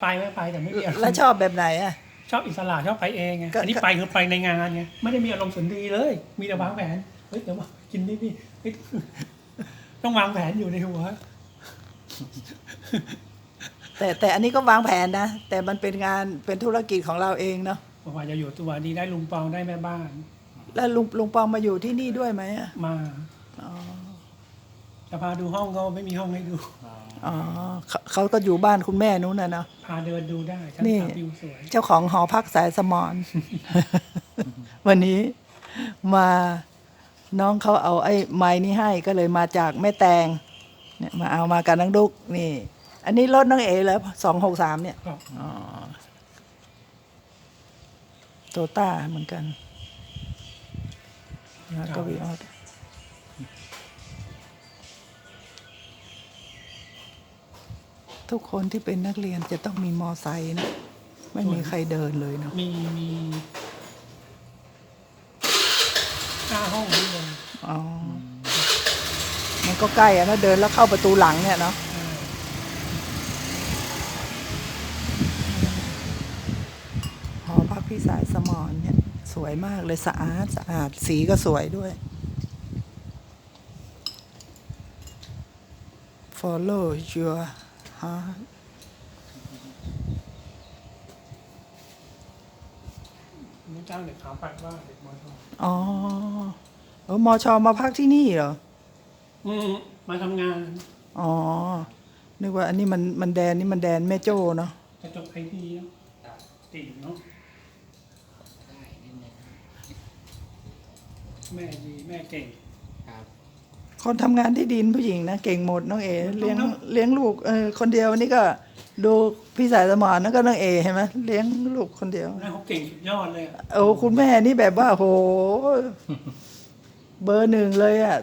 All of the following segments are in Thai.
ไปไม่ไปแต่ไม่มีอารมแล้วณ์ชอบแบบไหนอะ ชอบอิสระชอบไปเองไงก็ อันนี้ไปคือไปในงานไงไม่ได้มีอารมณ์สนดีเลย มีแต่วางแผนเฮ้ยเดี๋ยวมากินนี่นี่เฮ้ยต้องวางแผนอยู่ในหัวแต่แต่อันนี้ก็วางแผนนะ แต่มันเป็นงานเป็นธุรกิจของเราเองเนาะบอกว่าจะอยู่ตัวดีได้ลุงปองได้แม่บ้านแล้วลุงลุงปองมาอยู่ที่นี่ด้วยไหมอะมา อ๋อ จะพาดูห้องก็ไม่มีห้องให้ดู อ๋อเขาเขาก็อยู่บ้านคุณแม่นู้นนะเนาะ พาเดินดูได้ชั้นนี่ สามวิวสวย เจ้าของหอพักสายสมอนวันนี้มาน้องเขาเอาไอ้ไม้นี้ให้ก็เลยมาจากแม่แตงเนี่ยมาเอามากับนังดุกนี่ อันนี้รถน้องเอ๋แล้วสองหกสามเนี่ยครับ อ๋อโตต้าเหมือนกันแล้วก็วีออส ทุกคนที่เป็นนักเรียนจะต้องมีมอไซค์นะ ไม่มีใครเดินเลยเนาะมีมีหน้าห้องนี้เลยอ๋อ มันก็ใกล้อะนะเดินแล้วเข้าประตูหลังเนี่ยเนาะอ่าหอพักพี่สายสมอนเนี่ย สวยมากเลยสะอาดสะอาดสีก็สวยด้วย follow your heart นี่จ้างเด็กขาวปัดว่าเด็กมอชออ๋อเออมอชอมาพักที่นี่เหรอ อืมมาทำงาน อ๋อ นึกว่าอันนี้มันมันแดนนี่มันแดนแม่โจ้เนาะจะจบไอทีเนาะติ่งเนาะแม่ดีแม่เก่งครับ คนทำงานที่ดินผู้หญิงนะเก่งหมดน้องเอต้องเลี้ยงเนอะเลี้ยงลูกเออคนเดียวนี่ก็ดูพี่สายสมอนนั่นก็น้องเอเห็นไหมเลี้ยงลูกคนเดียวแม่เขาเก่งสุดยอดเลยอะโอ้คุณแม่นี่แบบว่าโห เบอร์หนึ่งเลยอะ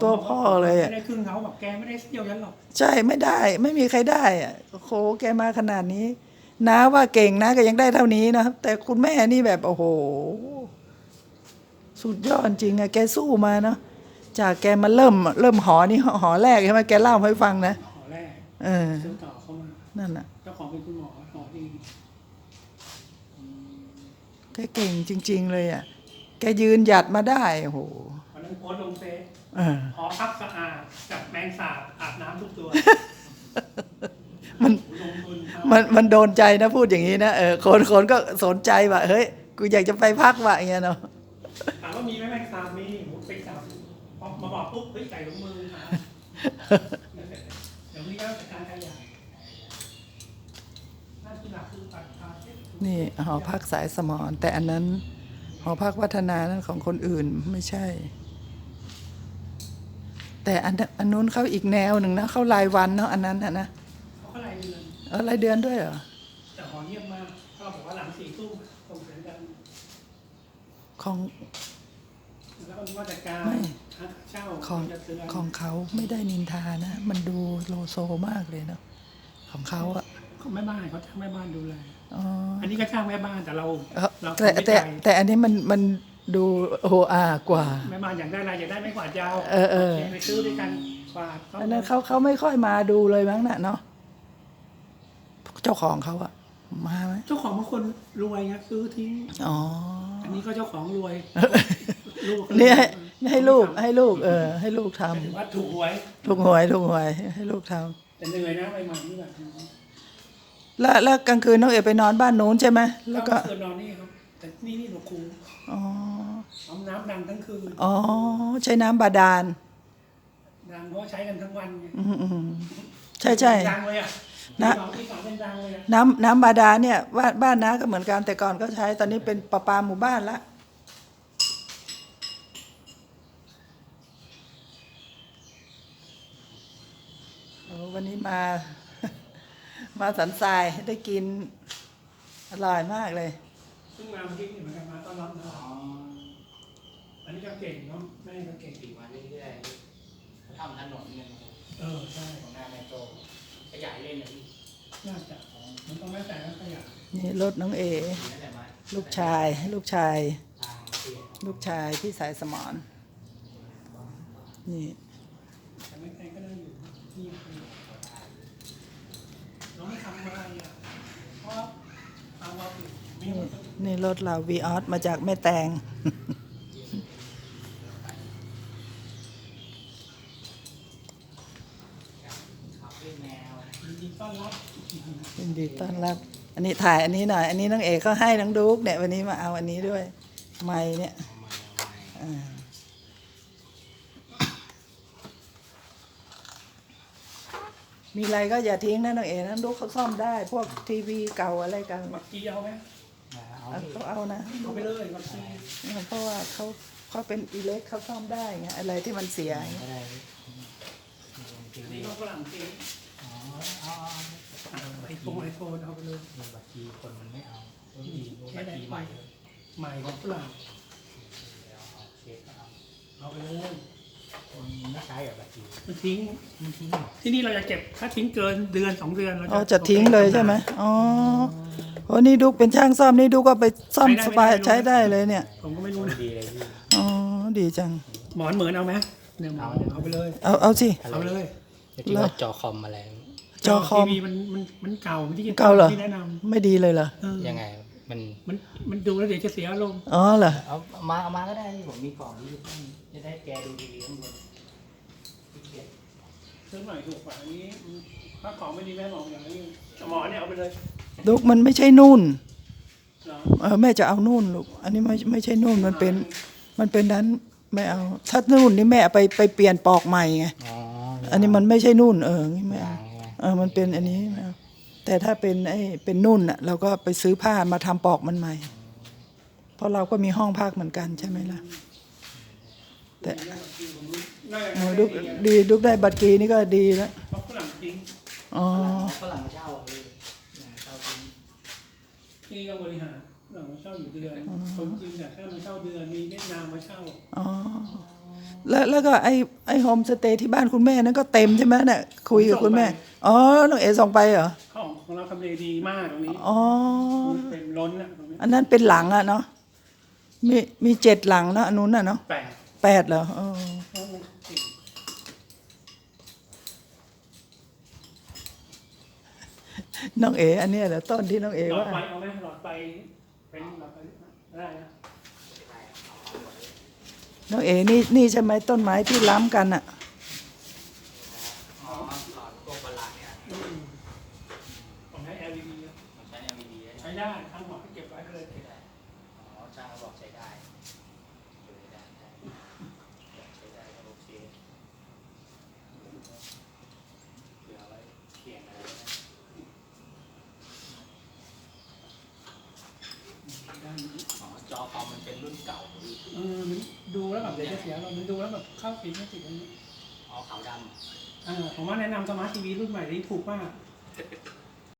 ตัวพ่อเลยอะ ไม่ได้ครึ่งเขาแบบแกไม่ได้เที่ยวยันหรอกใช่ไม่ได้ไม่มีใครได้อะโอ้โหแกมาขนาดนี้น้าว่าเก่งนะก็ยังได้เท่านี้นะแต่คุณแม่นี่แบบโอ้โห สุดยอดจริงอะแกสู้มาเนาะ จากแกมาเริ่มเริ่มหอนี่หอแรกใช่ไหมแกเล่าให้ฟังนะหอแรกเออซื้อต่อเข้ามานั่นน่ะเจ้าของเป็นคุณหมอหมอดีแกเก่งจริง ๆ เลยอะแกยืนหยัดมาได้โอ้โหวันนั้นโพสต์ลงเฟซเออหอพักสะอาดกับแมงสาบอาบน้ำทุกตัวมันลงทุนทมันมันโดนใจนะพูดอย่างนี้นะเออคนคนก็สนใจว่าเฮ้ยกูอยากจะไปพักว่ะอย่างเงี้ยเนาะำถามว่ามีไหมแมงสาบมีผมไปจับ พอมาบอกปุ๊บเฮ้ยใส่ถุงมือหาเดี๋ยวนี้ก็จัดการขยะหน้าที่หลักคือปัดพาเช็ดถูนี่หอพักสายสมอนแต่อันนั้น หอพักวัฒนานั้นของคนอื่นไม่ใช่ แต่อันนั้นอันนู้นเขาอีกแนวหนึ่งนะเขารายวันเนาะอันนั้นนะนะเขาก็รายเดือนเออรายเดือนด้วยเหรอแต่หอเงียบมากเขาบอกว่าหลังสี่ทุ่มส่งเสียงกันของ แล้วก็มาจัดการไม่หาเช่าของจะซื้ออะไรของเขาไม่ได้นินทานะ มันดูโลโซมากเลยเนาะของเขาอะของแม่บ้านเขาจ้างแม่บ้านดูแลอ๋ออันนี้ก็จ้างแม่บ้านแต่เราเออเราแต่ทำไม่แต่ใจแต่อันนี้มันมันดูโออากว่าแม่บ้านอยากได้อะไรอยากได้ไม่กวาดยาวเออเออโคไปซื้อด้วยกันกวาดอันนั้นเขาเขาไม่ค่อยมาดูเลยมั้งน่ะเนาะเจ้าของเขาอะมาไหมเจ้าของบางคนรวยไงซื้อทิ้งอ๋ออันนี้ก็เจ้าของรวย ลูกเนี่ยให้ให้ลูกให้ลูก เออ ให้ลูกทำหมายถึงว่าถูกหวยถูกหวยถูกหวยให้ลูกทำแต่เหนื่อยนะไปมานี่แบบแล้วแล้วกลางคืนน้องเอ๋ไปนอนบ้านนู้นใช่ไหมแล้วก็เคืนนอนนี่ครับ แต่นี่นี่หนูครูอ๋อเอาน้ำดังทั้งคืนอ๋อใช้น้ำบาดาลดังเพราะว่าใช้กันทั้งวันไงอืมอืมใช่ใช่ ดังเลยอะนะ ที่สองที่สองเป็นดังเลยอะน้ำน้ำบาดาลเนี่ยบ้านบ้านน้าก็เหมือนกันแต่ก่อนก็ใช้ตอนนี้เป็นประปาหมู่บ้านละ วันนี้มา มาสันทรายได้กิน อร่อยมากเลย ซึ่งมาเมื่อกี้เหมือนกันมาต้อนรับนะอ๋ออันนี้ก็เก่งเนาะแม่ก็เก่งปีมาเรื่อยๆเขาทำถนนเนี่ยนะครับเออใช่ของหน้าแม่โจ้ขยายเล่นเลยพี่น่าจะมันต้องแม่แต่แล้วขยะนี่รถน้องเอ นั่นแหละมาลูกชาย ลูกชาย ทางเปลี่ยนลูกชายพี่สายสมอนนี่แต่ไม่แต่ก็ได้อยู่ นี่รถเราวีออสมาจากแม่แตงยินดีต้อนรับ อันนี้ถ่ายอันนี้หน่อย อันนี้น้องเอกเขาให้น้องดุ๊กเนี่ยวันนี้มาเอาอันนี้ด้วย ไม่เนี่ย มาเอามาอ่ามีอะไรก็อย่าทิ้งนะน้องเอกน้องดุ๊กเขาซ่อมได้ พวกทีวีเก่าอะไรกันบักกีเอาไหมเอาเอาเขาเอานะเอาไปเลยบักกีเพราะว่าเขาเขาเป็นอิเล็กเขาซ่อมได้ไงอะไรที่มันเสียอย่างเงี้ยก็ได้ทีนี่วีก็ฝรั่งเศสอ๋อเอาเอาไอโฟนไอโฟนเอาไปเลยเอาบัตรคีคนมันไม่เอาบัตรคีบัตรคีใหม่เลยใหม่ของฝรั่งเดี๋ยวเอาเช็คเอาเอาไปเลย คนไม่ใช้กับบัตรคีมันทิ้ง มันทิ้งที่นี่เราจะเก็บถ้าทิ้งเกินเดือนสองเดือนเราอ๋อจะทิ้งเลยใช่ไหมอ๋อโอ้นี่ดุ๊กเป็นช่างซ่อมนี่ดุ๊กก็ไปซ่อมสบายใช้ได้เลยเนี่ยผมก็ไม่รู้นะดีเลยพี่ อ๋อดีจัง หมอนเหมือนเอาไหมเนี่ยหมอนเนี่ยเอาไปเลย เอาเอาสิ เอาไปเลยจะคิดว่าจอคอมอะไรจอคอม ทีวีมันมันมันเก่ามันที่เก่าเหรอ ที่แนะนไม่ดีเลยเหรอำเออ ยังไง มันมันมันดูแล้วเดี๋ยวจะเสียอารมณ์อ๋อเหรอเอาเอามาเอามาก็ได้พี่ผมมีกล่องที่จะได้แกดูดีๆข้างบนขี้เกียจซื้อใหม่ถูกกว่าอันนี้ถ้าของไม่ดีแม่บอกอย่างนี้หมอนเนี่ยเอาไปเลยดุ๊กมันไม่ใช่นุ่นเหรอเออแม่จะเอานุ่นลูกอันนี้ไม่ไม่ใช่นุ่นมันเป็นมันเป็นนั้นไม่เอาถ้านุ่นนี่แม่เอาไปไปเปลี่ยนปอกใหม่ไงอ๋ออันนี้มันไม่ใช่นุ่นเออไม่ยาเอางใช่ไหมเออมันเป็นอันนี้ไม่เอา แต่ถ้าเป็นไอ้เป็นนุ่นอะเราก็ไปซื้อผ้ามาทำปอกมันใหม่ เพราะเราก็มีห้องพักเหมือนกันใช่ไหมล่ะ แต่น่าเอจะอดุ๊กดีดุ๊กได้บัตรกีนี่ก็ดีแล้วเพราะฝรั่งทิ้งอ๋อฝรั่งเช่าอะพี่เช่าทิ้งที่นี่ก็บริหารฝรั่งมาเช่าอยู่เดือนคนจีนเนี่ยแค่มาเช่าเดือนมีเวียดนามมาเช่าอ๋อแล้วแล้วก็ไอ้ไอ้โฮมสเตย์ที่บ้านคุณแม่นั้นก็เต็มใช่ไหมเนี่ยคุยกับคุณแม่ อ๋อน้องเอส่งไปเหรอของ ของเราทำเลดีมากตรงนี้อ๋อ เต็มล้นอะตรงนี้อันนั้นเป็นหลังอะเนาะมีมีเจ็ดหลังเนาะอันนู้นอะเนาะแปดแปดเหรอเออน้องเออันเนี้ยเหรอต้นที่น้องเอหลอดว่า ไฟเอาไหมหลอดไฟเป็นหลอดไฟได้นะน้องเอนี่นี่ใช่ไหมต้นไม้ที่ล้ำกันอะ อ๋อหลอดตัวประหลาดเนี่ย อืมผมใช้ LED อะ ผมใช้ LED ได้ใช้ได้ทั้งหมดที่เก็บไว้ก็เลยใช้ได้อ๋อช่างเขาบอกใช้ได้ใช้ได้ใช้ได้ก็โอเคเผื่อไว้เปลี่ยนอะไรนะอ๋อจอคอมมันเป็นรุ่นเก่าพี่เออมันดูแล้วแบบเดี๋ยวจะเสียเรามันดูแล้วแบบเข้าสีไม่ติดอันนี้อ๋อขาวดอ่าผมว่าแนะนำสมาร์ททีวีรุ่นใหม่นี้ถูกมากำ